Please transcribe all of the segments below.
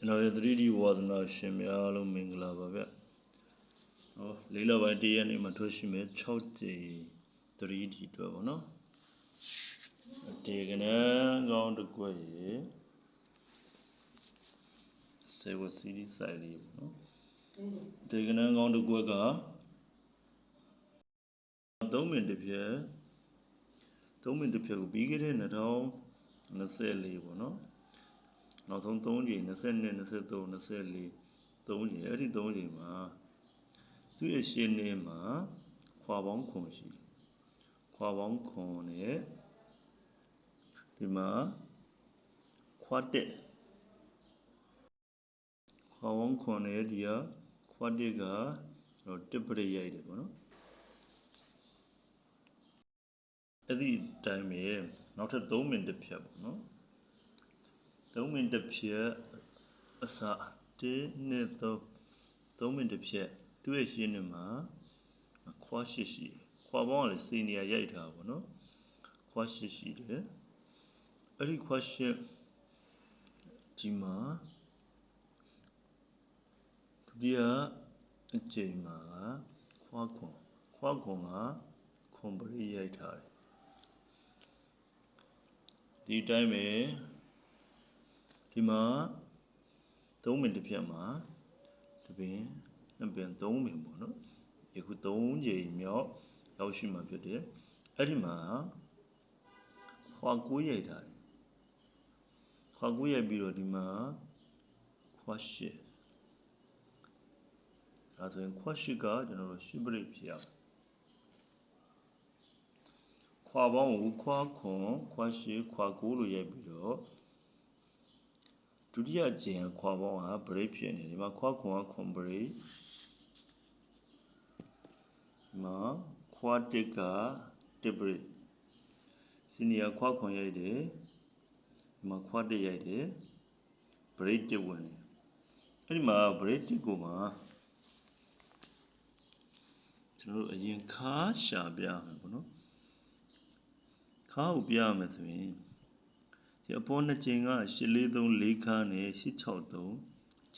ကျွန်တော်ရဲ့ 3D ဝါသနာရှင်များအားလုံးမင်္ဂလာပါဗျ။ဟောလေးလပိုင်းတရက်နေ့မှာထွက်ရှိမယ်6ကြိမ် 3D အတွက်ပေါ့နော်။ဒီကနေ့ကောင်းတစ်ကွက်ရေစေဝစီဒီဆိုင်လေးပေါ့နော်။ဒီကနေ့ကောင်းတစ်ကွက်က3မိနစ်တစ်ပြည့်3မိနစ်တစ်ပြည့်ကိုပြီးခဲ့တဲ့2024ပေါ့နော်။ နောက်ဆုံး3ချိန်22 23 24 3ချိန်အဲ့ဒီ3ချိန်မှာသူ့ရဲ့ရှင်းနေမှာခွာပေါင်းခွန်ရှိတယ်ခွာပေါင်းခွန်နဲ့ဒီမှာခွာတက်ခွာပေါင်းခွန်နဲ့ဒီကခွာတက်ကကျွန်တော်တစ်ပရိရိုက်တယ်ပေါ့နော်အဲ့ဒီတိုင်းပဲနောက်ထပ်3မိနစ်တစ်ဖြတ်ပေါ့နော် 3မိနစ်တစ်ဖြတ်အစ1နဲ့3 3မိနစ်တစ်ဖြတ်သူ့ရဲ့ရှင်းနေမှာခွာရှိရှိခွာပေါင်းကလည်းစီနီယာရိုက်ထားပါတော့ခွာရှိရှိတယ်အဲ့ဒီခွာရှိဒီမှာဒုတိယအကြိမ်မှာခွာခွန်ခွာခွန်ကခွန်ပရိရိုက်ထားတယ်ဒီတိုင်းပဲ ဒီမှာ3မိနစ်တစ်ဖြတ်မှာတပင်နှစ်ပင်3ပင်ပေါ့နော်ယခု3ကြိမ်မြောက်ရောက်ရှိမှဖြစ်တယ်အဲ့ဒီမှာခွာကိုးရိုက်ထားတယ်ခွာကိုးရိုက်ပြီးတော့ဒီမှာခွာရှစ်ဒါဆိုရင်ခွာရှစ်ကကျွန်တော်တို့ရှစ်ပရိတ်ဖြစ်ရမယ်ခွာပေါင်းကိုခွာခွန်ခွာရှစ်ခွာကိုးလို့ရိုက်ပြီးတော့ ဒုတိယကျင်ခွာပေါင်းက break ဖြစ်နေတယ်ဒီမှာခွာခွန်ကခွန် break ဒီမှာခွာတစ်ကတစ် break စီနီယာခွာခွန်ရိုက်တယ်ဒီမှာခွာတစ်ရိုက်တယ် break တစ်ဝင်တယ်အဲ့ဒီမှာ break တစ်ကိုမှာကျွန်တော်တို့အရင်ခါရှာပြမယ်ပေါ့နော်ခါကိုပြရမယ်ဆိုရင် ဒီအပေါ်နှစ်ချိန်က843 4ခါနဲ့863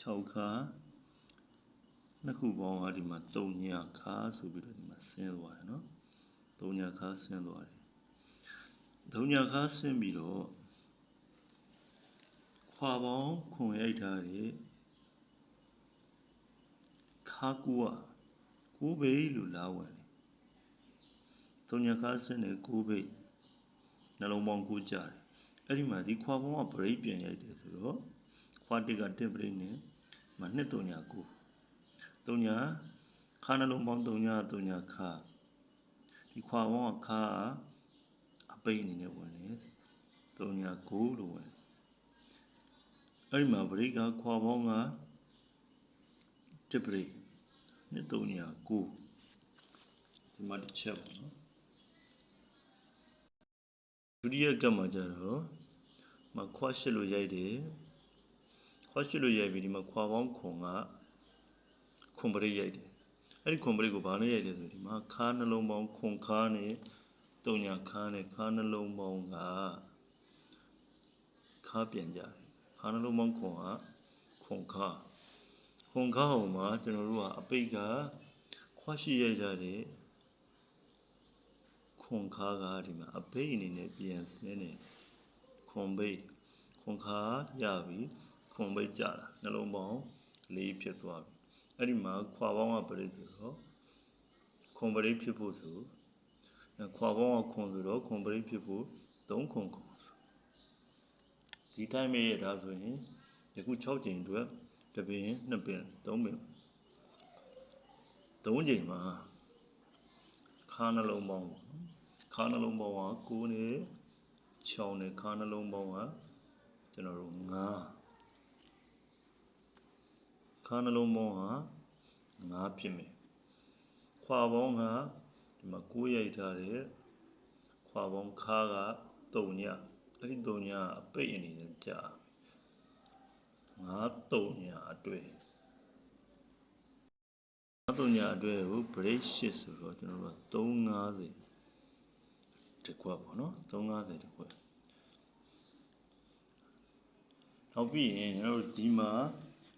6ခါနှစ်ခုပေါင်းကဒီမှာ3ညခါဆိုပြီးတော့ဒီမှာဆင်းသွားတယ်နော်3ညခါဆင်းသွားတယ်3ညခါဆင်းပြီးတော့ခွာပေါင်းခွန်ရိုက်ထားတဲ့ခါကူကကိုးဘိလို့လာဝင်တယ်3ညခါဆင်းတဲ့ကိုးဘိနှလုံးပေါင်းကိုကြတယ် အဲ့ဒီမှာဒီခွာပေါင်းက break ပြန်ရိုက်တယ်ဆိုတော့ခွာတစ်ကတစ် break နဲ့မနှစ်3ညကို3ညခါနှလုံးပေါင်း3ည3ညခါဒီခွာပေါင်းကခါအပိတ်အနေနဲ့ဝင်တယ်3ညကိုလို့ဝင်အဲ့ဒီမှာ break ကခွာပေါင်းကတစ် break နှစ်3ညကိုဒီမှာတစ်ချက်ပေါ့နော် ဒုတိယကပ်မှာကြတော့မခွာရှစ်လို့ရိုက်တယ်ခွာရှစ်လို့ရိုက်ပြီးဒီမှာခွာပေါင်းခွန်ကခွန်ပရိရိုက်တယ်အဲ့ဒီခွန်ပရိကိုဘာနဲ့ရိုက်လဲဆိုဒီမှာခါနှလုံးပေါင်းခွန်ခါနဲ့တုံညာခါနဲ့ခါနှလုံးပေါင်းကခါပြန်ကြတယ်ခါနှလုံးပေါင်းခွန်ကခွန်ခါခွန်ခါဟောမှာကျွန်တော်တို့ကအပိတ်ကခွာရှိရိုက်ကြတယ် ခွန်ခါကဒီမှာအပိတ်အနေနဲ့ပြန်ဆင်းနေခွန်ပိတ်ခွန်ခါရပြီခွန်ပိတ်ကြတာနှလုံးပေါင်းလေးဖြစ်သွားပြီအဲ့ဒီမှာခွာပေါင်းကပရိဆိုတော့ခွန်ပရိဖြစ်ဖို့ဆိုခွာပေါင်းကခွန်ဆိုတော့ခွန်ပရိဖြစ်ဖို့3ခွန်ခွန်ဒီတိုင်းမဲ့ရဒါဆိုရင်ယခု6ချိန်အတွက်တပင်2ပင်3ပင်3ချိန်မှာခါနှလုံးပေါင်း ခါနှလုံးပေါင်းက9နဲ့6နဲ့ခါနှလုံးပေါင်းကကျွန်တော်တို့9ခါနှလုံးပေါင်းက9ဖြစ်မယ်ခွာပေါင်းကဒီမှာ9ရိုက်ထားတယ်ခွာပေါင်းခါက3ညအဲ့ဒီ3ညအပိတ်အနေနဲ့ကြာ9 3ညအတွဲ9 3ညအတွဲကို break 8ဆိုတော့ကျွန်တော်တို့350 တစ်ခွက်ပေါ့နော်350တစ်ခွက်နောက်ပြီးရင်ကျွန်တော်တို့ဒီမှာ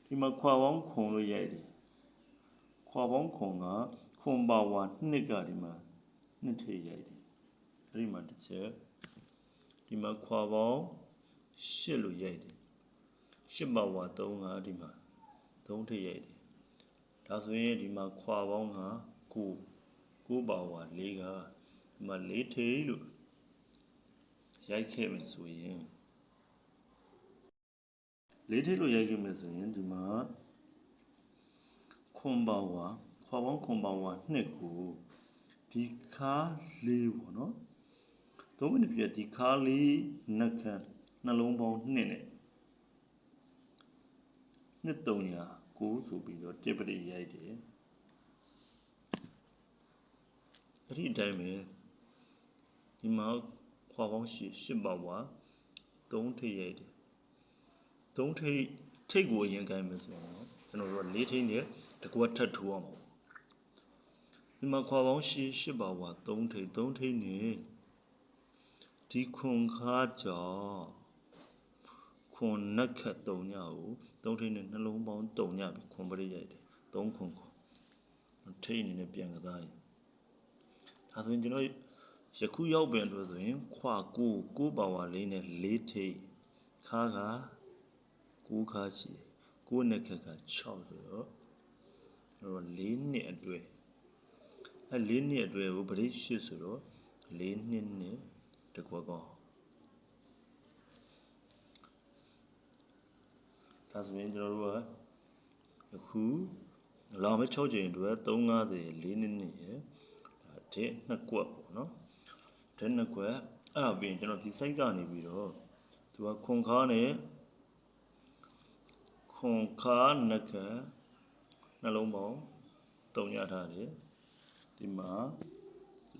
ဒီမှာခွာပေါင်းခွန်လို့ရိုက်တယ်ခွာပေါင်းခွန်ကခွန်ပါဝါနှစ်ကဒီမှာနှစ်ထည့်ရိုက်တယ်အဲ့ဒီမှာတစ်ချက်ဒီမှာခွာပေါင်းရှစ်လို့ရိုက်တယ်ရှစ်ပါဝါ3ကဒီမှာ3ထည့်ရိုက်တယ်ဒါဆိုရင်ဒီမှာခွာပေါင်းက9 9ပါဝါ4ကဒီ မှာ4ထည့်လို့ရိုက်ခဲ့မယ်ဆိုရင်လေးထိပ်လို့ရိုက်ခဲ့မယ်ဆိုရင်ဒီမှာခွန်ပါဝါခွာပေါင်းခွန်ပါဝါနှစ်ကိုဒီခါလေးပေါ့နော်သုံးမိနစ်ပြည့်ဒီခါလေးနှက်ခမ်းနှလုံးပေါင်းနှစ်နဲ့နှစ်300ကိုဆိုပြီးတော့တစ်ပတိရိုက်တယ်အဲ့ဒီအတိုင်းပဲ ဒီမှာခွာပေါင်းရှစ်ရှစ်ပါဝါ3ထိပ်ရိုက်တယ်သုံးထိပ်ထိပ်ကိုအရင်ကိုင်းမယ်ဆိုရင်တော့ကျွန်တော်တို့ကလေးထိပ်နဲ့တကွက်ထပ်ထိုးအောင်ပါဒီမှာခွာပေါင်းရှစ်ရှစ်ပါဝါသုံးထိပ်သုံးထိပ်နဲ့ဒီခွန်ခါကြောင့်ခွန်နက်ခတ်တုံညကိုသုံးထိပ်နဲ့နှလုံးပေါင်းတုံညပြီးခွန်ပရိရိုက်တယ်သုံးခွန်ခွန်ထိပ်အနေနဲ့ပြန်ကစားရင်ဒါဆိုရင်ကျွန်တော် ယခုရောက်ပြန်လို့ဆိုရင်ခွာကိုကိုပါဝါလေးနဲ့လေးထိပ်ခါက9ခါရှိတယ်9နှစ်ခက်က6ဆိုတော့အဲ့တော့4နှစ်အတွဲအဲ4နှစ်အတွဲကိုပရိရှစ်ဆိုတော့4နှစ်နဲ့တကွက်ကောဒါဆိုရင်ကျွန်တော်တို့ကအခုလာမဲ့6ချိန်အတွက်350 4နှစ်နဲ့ရဒါတဲ့နှစ်ကွက်ပေါ့နော် တဲ့နှစ်ကွက်အဲ့ဒါပြီးရင်ကျွန်တော်ဒီ site ကနေပြီးတော့သူကခွန်ခါနဲ့ခွန်ခါနကနှလုံးပေါင်းတုံရထားတယ်ဒီမှာ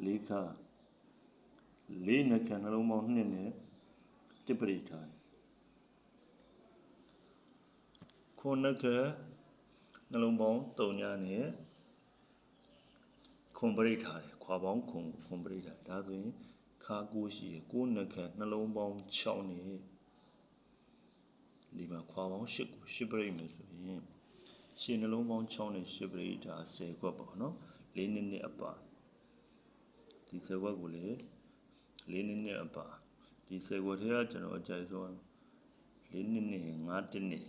လေးခါလေးနကနှလုံးပေါင်းနှစ်နဲ့တိပရိထားခွန်နကနှလုံးပေါင်းတုံရနဲ့ခွန်ပရိထားတယ်ခွာပေါင်းခွန်ခွန်ပရိထားဒါဆိုရင်ခါကိုရှိရကိုနကနှလုံးပေါင်း6နဲ့ဒီမှာခွာပေါင်း8ကို8ပရိတ်မယ်ဆိုရင်ရှင်းနှလုံးပေါင်း6နဲ့8ပရိတ်ဒါ10ခွက်ပေါ့နော်၄နှစ်နဲ့အပါဒီ10ခွက်ကိုလေ၄နှစ်နဲ့အပါဒီ10ခွက်ထဲကကျွန်တော်အကြိုက်ဆုံး၄နှစ်နဲ့5တစ်နဲ့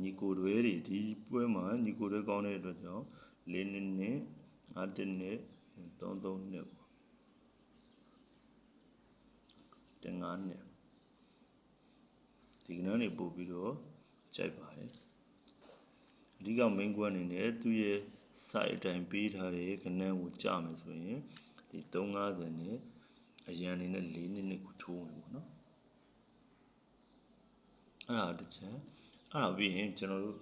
ညီကိုတွေတွေဒီပွဲမှာညီကိုတွေကောင်းတဲ့အတွက်ကြောင့်၄နှစ်နဲ့5တစ်နဲ့ 3 3နှစ်ပေါ့တငါးနှစ်ဒီကနေ့နေပို့ပြီးတော့ကြိုက်ပါတယ်အဓိက main ကွက်အနေနဲ့သူ့ရဲ့ site အတိုင်းပေးထားတဲ့ကဏ္ဍကိုကြမယ်ဆိုရင်ဒီ350နဲ့အရန်အနေနဲ့4နှစ်နှစ်ကိုထိုးမယ်ပေါ့နော်အဲ့ဒါတစ်ချက်အဲ့ဒါပြီးရင်ကျွန်တော်တို့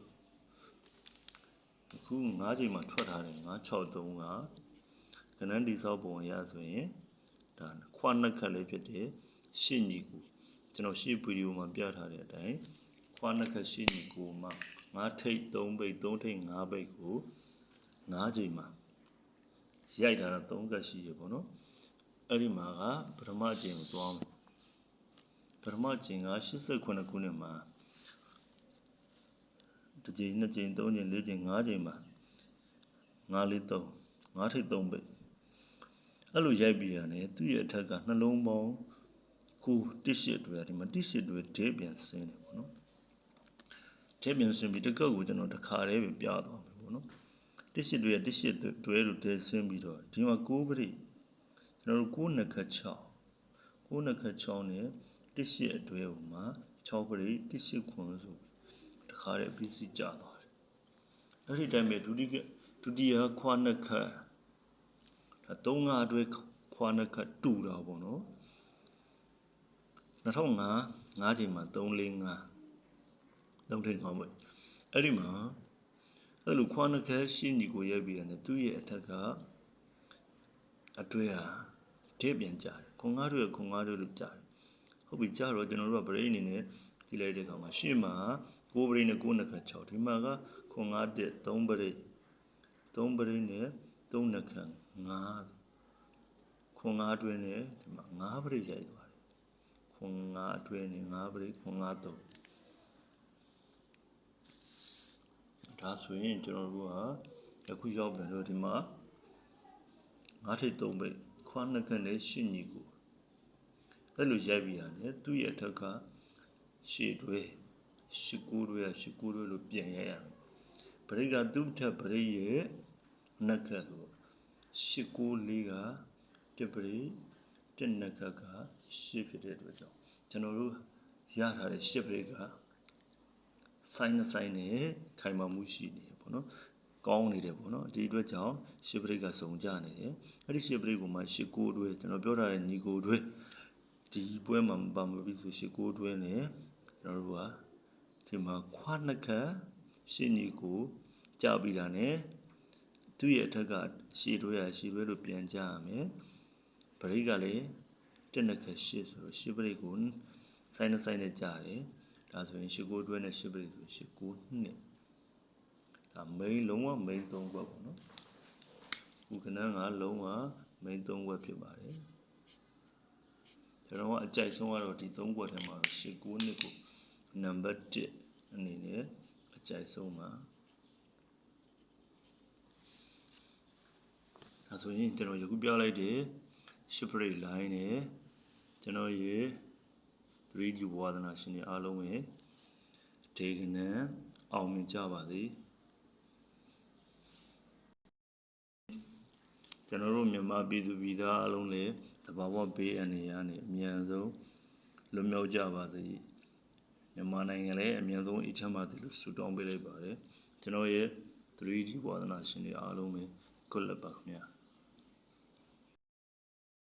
အခု9ချိန်မှာထွက်ထားတယ်963က ကဏ္ဍတိဆောက်ပုံရဆိုရင်ဒါခွာနှစ်ခက်လေးဖြစ်တဲ့ရှင့်ညီကိုကျွန်တော်ရှေ့ဗီဒီယိုမှာပြထားတဲ့အတိုင်းခွားနှစ်ခက်ရှေ့ညီကိုမှငါးထိပ်၃ဘိတ်၃ထိပ်၅ဘိတ်ကို၅ချိန်မှာရိုက်တာတော့၃ကက်ရှိရပေါ့နော်အဲ့ဒီမှာကပထမချိန်ကိုသွားမယ်ပထမချိန်က89ခုနှစ်မှာတစ်ချိန်နှစ်ချိန်သုံးချိန်လေးချိန်ငါးချိန်မှာငါးလေးသုံးငါးထိပ်သုံးဘိတ် အဲ့လိုရိုက်ပြီးရတယ်သူ့ရဲ့အထက်ကနှလုံးပေါင်းကိုတစ်ရှစ်တွေဒီမှာတစ်ရှစ်တွေဒေပြန်ဆင်းတယ်ပေါ့နော်ဒေပြန်ဆင်းပြီးတကောက်ကိုကျွန်တော်တခါတည်းပဲပြသွားမယ်ပေါ့နော်တစ်ရှစ်တွေကတစ်ရှစ်တွေလို့ဒေဆင်းပြီးတော့ဒီမှာကိုးပရိကျွန်တော်တို့ကိုးနှစ်ခတ်6ကိုးနှစ်ခတ်6နဲ့တစ်ရှစ်အတွဲဟိုမှာ6ပရိတစ်ရှစ်ခွန်ဆိုတခါတည်းပြီးစီကြသွားတယ်အဲ့ဒီတိုင်းပဲဒုတိယဒုတိယခွာနှစ်ခတ် ဒါ3 5အတွဲခွာနှစ်ခတ်တူတာပေါ့နော်2005 5ချိန်မှာ345 3ထိန်ခေါင်းပဲအဲ့ဒီမှာအဲ့လိုခွားနှခဲရှင်းညီကိုရိုက်ပြီးတယ်သူ့ရဲ့အထက်ကအတွဲဟာဒေးပြန်ကြတယ်ခွန်ငါးတို့ရဲ့ခွန်ငါးတို့လို့ကြားတယ်ဟုတ်ပြီကြားတော့ကျွန်တော်တို့ကဗရိတ်အနေနဲ့ကြည့်လိုက်တဲ့အခါမှာရှင်းမှာကိုဗရိတ်နဲ့ကိုနှခ6ဒီမှာကခွန်ငါးတက်3ဗရိတ်3ဗရိတ်နဲ့3နှခ 9ခွန်9အတွင်းနဲ့ဒီမှာ9ပရိရိုက်သွားတယ်ခွန်9အတွင်းနဲ့9ပရိခွန်9တော့ဒါဆိုရင်ကျွန်တော်တို့ကအခုရောက်ပြန်လို့ဒီမှာ9ထိပ်3ပိတ်ခွာနှစ်ခန့်နဲ့ရှင်းညီကိုအဲ့လိုရိုက်ပြရတယ်သူ့ရဲ့အထက်ကရှေ့တွဲရှစ်ကိုးတွဲရှစ်ကိုးတွဲလို့ပြန်ရိုက်ရတယ်ဗရိတ်ကသူ့ထက်ဗရိတ်ရဲ့နှက်ခတ်ဆို ရှစ်ကူးလေးကတစ်ပရိတစ်နှစ်ခက်ကရှစ်ဖြစ်တဲ့အတွက်ကြောင့်ကျွန်တော်တို့ရထားတဲ့ရှစ်ပရိကဆိုင်းနဲ့ဆိုင်းနဲ့ခိုင်မာမှုရှိနေတယ်ပေါ့နော်ကောင်းနေတယ်ပေါ့နော်ဒီအတွက်ကြောင့်ရှစ်ပရိတ်ကစုံကြနေတယ်အဲ့ဒီရှစ်ပရိတ်ကိုမှရှစ်ကိုတွဲကျွန်တော်ပြောထားတဲ့ညီကိုတွဲဒီပွဲမှာမပါမပြီးဆိုရှစ်ကိုတွဲနဲ့ကျွန်တော်တို့ကဒီမှာခွားနှစ်ခါရှစ်ညီကိုကြပြီးတာနဲ့ သူ့ရဲ့အထက်ကရှည်တွဲရရှည်တွဲလို့ပြန်ကြရမယ်ပရိတ်ကလည်းတက်နှစ်ခါရှစ်ဆိုတော့ရှစ်ပရိတ်ကိုဆိုင်းနဲ့ဆိုင်းနဲ့ကြတယ်ဒါဆိုရင်ရှစ်ကိုတွဲနဲ့ရှစ်ပရိဆိုရှစ်ကိုနှစ်ဒါ main လုံးဝ main ၃ခွက်ပေါ့နော်ခုကနန်းကလုံးဝ main ၃ခွက်ဖြစ်ပါတယ်ကျွန်တော်ကအကြိုက်ဆုံးကတော့ဒီ၃ခွက်ထဲမှာရှစ်ကိုနှစ်ကို number 1အနေနဲ့အကြိုက်ဆုံးပါ ဒါဆိုရင်ကျွန်တော်ယခုပြလိုက်တဲ့ရှစ်ပရိ line နဲ့ကျွန်တော်ရဲ့ 3D ဝါဒနာရှင်တွေအားလုံးရဲ့ဒေဂနံအောင်မြင်ကြပါစေကျွန်တော်တို့မြန်မာပြည်သူပြည်သားအားလုံးလည်းတဘာဝဘေးအန္တရာယ်နဲ့အမြန်ဆုံးလွတ်မြောက်ကြပါစေမြန်မာနိုင်ငံလည်းအမြန်ဆုံးအချမ်းပါစေလို့ဆုတောင်းပေးလိုက်ပါတယ်ကျွန်တော်ရဲ့ 3D ဝါဒနာရှင်တွေအားလုံးပဲ good luck ပါခင်ဗျာ